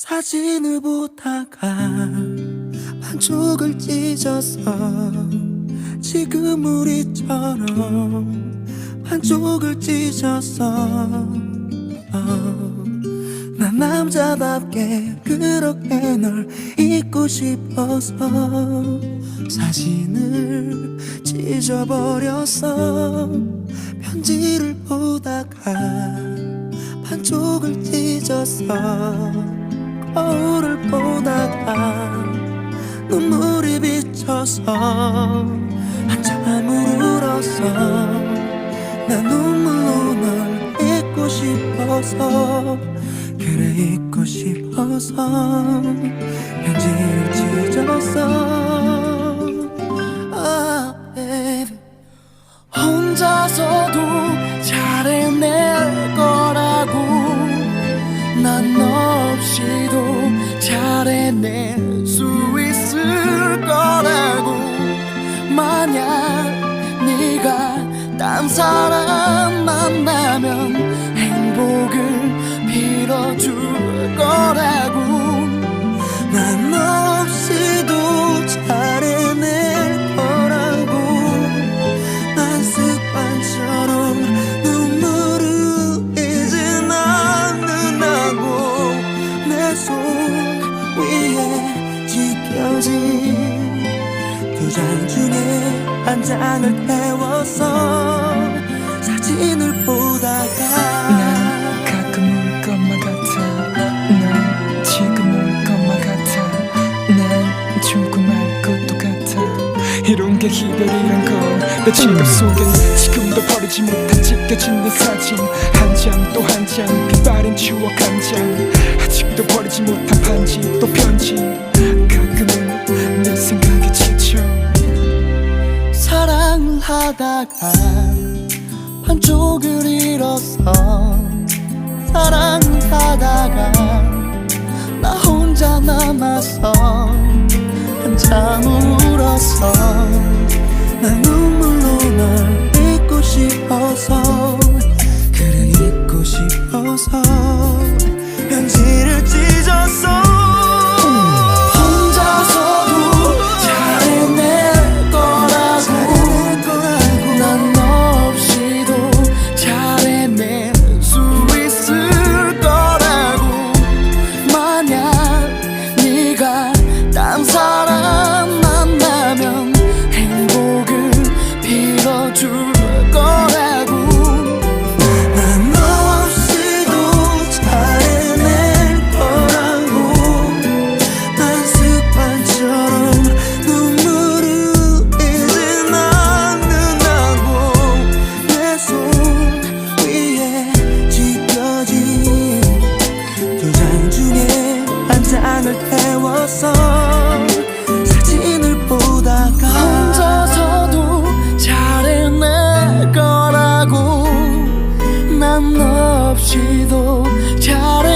사진을 보다가 반쪽을 찢어서 지금 우리처럼 반쪽을 찢어서 어, 난 남자답게 그렇게 널 잊고 싶어서 사진을 찢어버렸어 편지를 보다가 반쪽을 찢어서 거울을 보다가 눈물이 비쳐서 한참을 울었어 난 눈물로 널 잊고 싶어서 그래 잊고 싶어서 편지를 찢었어 아, baby. 혼자서도 딴 사람 만나면 행복을 빌어줄 거라고 두 장 중에 한 장을 태워서 사진을 보다가 난 가끔 울 것만 같아. 난 지금 울 것만 같아. 난 죽고 말 것도 같아. 이런 게 이별이란 건내 지금 속엔 지금도 버리지 못한 찢겨진 내 사진. 한 장 또 한 장 빛바랜 추억 한 장. 아직도 버리지 못한 반지 또 편지 하다가 반쪽을 잃었어 사랑을 하다가 나 혼자 남았어 한참 울었어 난 눈물로 널 잊고 싶어서 그래 잊고 싶어서 빌 없이도 잘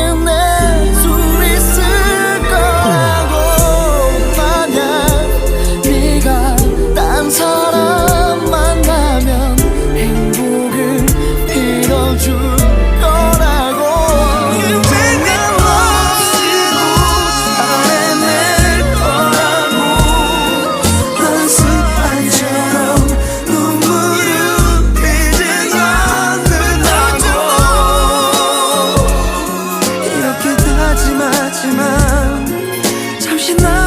начинаю